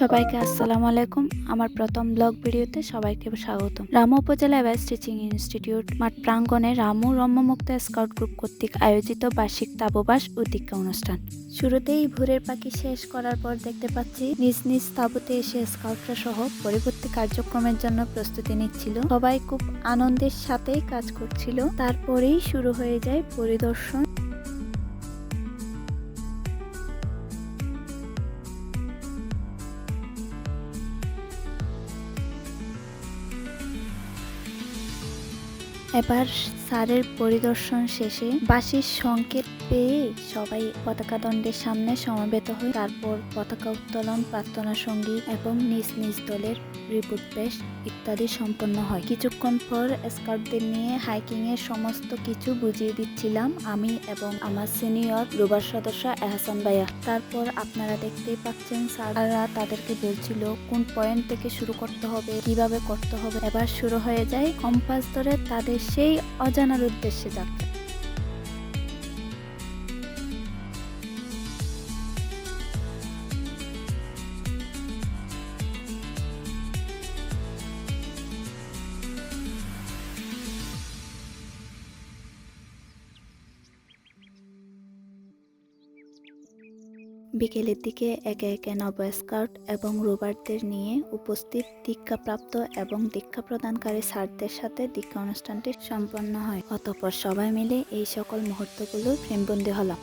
সবাইকে আসসালামু আলাইকুম। আমার প্রথম ব্লগ ভিডিওতে সবাইকে স্বাগতম। রামু উপজেলা এবার স্টিচিং ইনস্টিটিউট, মাঠ প্রাঙ্গণে রামু রম্যমুক্ত স্কাউট গ্রুপ কর্তৃক আয়োজিত বার্ষিক তাববাস ও অনুষ্ঠান। শুরুতেই ভোরের পাখি শেষ করার পর দেখতে পাচ্ছি নিজ নিজ তাঁবুতে এসে স্কাউটরা সহ পরবর্তী কার্যক্রমের জন্য প্রস্তুতি নিচ্ছিল। সবাই খুব আনন্দের সাথেই কাজ করছিল। তারপরেই শুরু হয়ে যায় পরিদর্শন। এবার স্যারের পরিদর্শন শেষে বাসির সংকেত পেয়ে সবাই পতাকা দণ্ডের সামনে সমবেত হয় তারপর পতাকা উত্তোলন, প্রার্থনা সংগীত এবং নিজ নিজ দলের রিপোর্ট পেশ ইত্যাদি সম্পন্ন হয়। কিছুক্ষণ পর স্কাউটদের নিয়ে হাইকিং এর সমস্ত কিছু বুঝিয়ে দিচ্ছিলাম আমি এবং আমার সিনিয়র রুবার সদস্য এহসান ভাইয়া। তারপর আপনারা দেখতেই পাচ্ছেন স্যাররা তাদেরকে বলছিল, কোন পয়েন্ট থেকে শুরু করতে হবে, কীভাবে করতে হবে? এবার শুরু হয়ে যায়, কম্পাস ধরে তাদের সেই অজানার উদ্দেশ্যে যাত্রা বিকেলের দিকে একে একে নব স্কাউট এবং রোবারদের নিয়ে উপস্থিত দীক্ষাপ্রাপ্ত এবং দীক্ষা প্রদানকারী স্যারদের সাথে দীক্ষা অনুষ্ঠানটি সম্পন্ন হয়। অতঃপর সবাই মিলে এই সকল মুহূর্তগুলো ফ্রেমবন্দি হলাম।